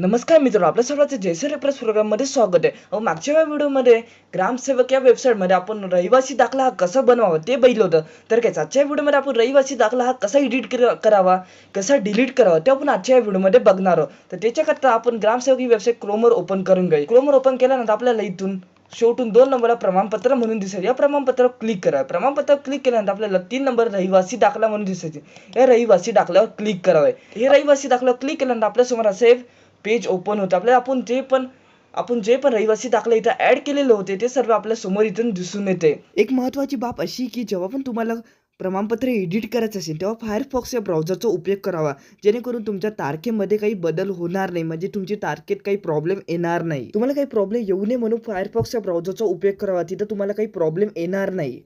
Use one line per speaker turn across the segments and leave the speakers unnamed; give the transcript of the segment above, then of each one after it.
नमस्कार मित्रांनो आपल्या सर्वांचं जयसर प्रेस प्रोग्राममध्ये स्वागत आहे. अहो मागच्या वेळा व्हिडिओमध्ये ग्रामसेवक या वेबसाईटमध्ये आपण रहिवासी दाखला हा कसा बनवावा ते बघितलं होतं. तर काय आजच्या व्हिडिओमध्ये आपण रहिवासी दाखला हा कसा एडिट करावा कसा डिलीट करावा ते आपण आजच्या या व्हिडिओमध्ये बघणार आहोत. तर त्याच्याकरता आपण ग्रामसेवक ही वेबसाईट क्रोमवर ओपन करून घेऊ क्रोमवर ओपन केल्यानंतर आपल्याला इथून शेवटून दोन नंबरला प्रमाणपत्र म्हणून दिसेल. या प्रमाणपत्रावर क्लिक करा. प्रमाणपत्र क्लिक केल्यानंतर आपल्याला तीन नंबर रहिवासी दाखला म्हणून दिसायचे. या रहिवासी दाखल्यावर क्लिक करावे. हे रहिवासी दाखल्यावर क्लिक केल्यानंतर आपल्यासमोर असे पेज ओपन होतं. आपल्याला आपण जे पण आपण जे पण रहिवासी दाखले इथं ऍड केलेले होते ते सर्व आपल्यासमोर इथून दिसून येते. एक महत्वाची बाब अशी की जेव्हा पण तुम्हाला प्रमाणपत्र एडिट करायचं असेल तेव्हा फायरफॉक्स या ब्राउझरचा उपयोग करावा. जेणेकरून तुमच्या तारखेमध्ये काही बदल होणार नाही म्हणजे तुमची तारखेत काही प्रॉब्लेम येणार नाही. तुम्हाला काही प्रॉब्लेम येऊ नये म्हणून फायरफॉक्स या ब्राउझरचा उपयोग करावा. तिथं तुम्हाला काही प्रॉब्लेम येणार नाही.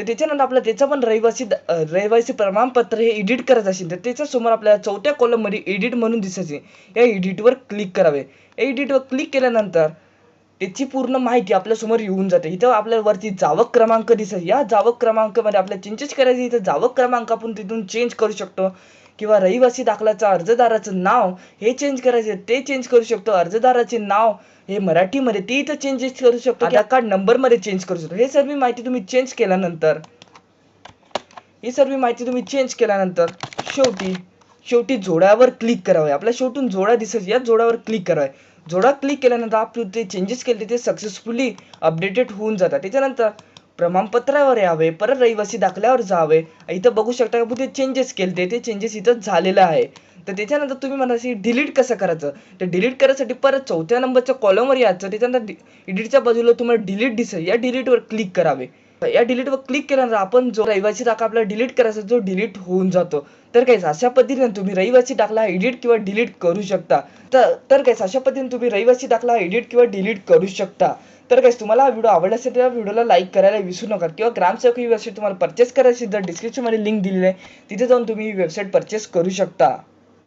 तर त्याच्यानंतर आपलं त्याचं पण रहिवासी रहिवासी प्रमाणपत्र हे एडिट करायचं असेल तर त्याच्यासमोर आपल्याला चौथ्या कॉलममध्ये एडिट म्हणून दिसायचे या एडिटवर क्लिक करावे. एडिटवर क्लिक केल्यानंतर त्याची पूर्ण माहिती आपल्यासमोर येऊन जाते. इथं आपल्याला वरती जावक क्रमांक दिसत या जावक क्रमांकामध्ये आपल्याला चेंजेस करायचे इथं जावक क्रमांक आपण तिथून चेंज करू शकतो. किंवा रहिवासी दाखल्याचं अर्जदाराचं नाव हे चेंज करायचे ते चेंज करू शकतो. अर्जदाराचे नाव हे मराठीमध्ये ते इथं चेंजेस करू शकतो. आधार कार्ड नंबरमध्ये चेंज करू शकतो. हे सर्व माहिती तुम्ही चेंज केल्यानंतर ही सर्व माहिती तुम्ही चेंज केल्यानंतर शेवटी शेवटी जोड्यावर क्लिक करावे. आपल्या शेवटून जोडा दिसत या जोड्यावर क्लिक करावे. जोडा क्लिक केल्यानंतर आपण ते चेंजेस केले ते सक्सेसफुली अपडेटेड होऊन जातात. त्याच्यानंतर प्रमाणपत्रावर यावे परत रहिवासी दाखल्यावर जावे. इथं बघू शकता का ते चेंजेस केले ते चेंजेस इथं झालेलं आहे. तर त्याच्यानंतर तुम्ही म्हणायची डिलीट कसं करायचं? तर डिलीट करायसाठी परत चौथ्या नंबरच्या कॉलमवर यायचं. त्याच्यानंतर एडिटच्या बाजूला तुम्हाला डिलीट दिसेल. या डिलीटवर क्लिक करावे. या डिलीटवर क्लिक केल्यानंतर आपण जो रहिवासी डाका आपल्याला डिलीट करायचा जो डिलीट होऊन जातो. तर काही अशा पद्धतीने तुम्ही रहिवासी दाखला एडिट किंवा डिलीट करू शकता. तर तर अशा पद्धतीने तुम्ही रहिवासी दाखला एडिट किंवा डिलीट करू शकता. तर काही तुम्हाला हा व्हिडिओ आवडला असेल तर व्हिडिओला लाईक करायला विसरू नका. किंवा ग्रामसेवक ही वेबसाईट तुम्हाला परचेस करायची जर डिस्क्रिप्शनमध्ये लिंक दिलेली आहे. तिथे जाऊन तुम्ही ही वेबसाईट परचेस करू शकता.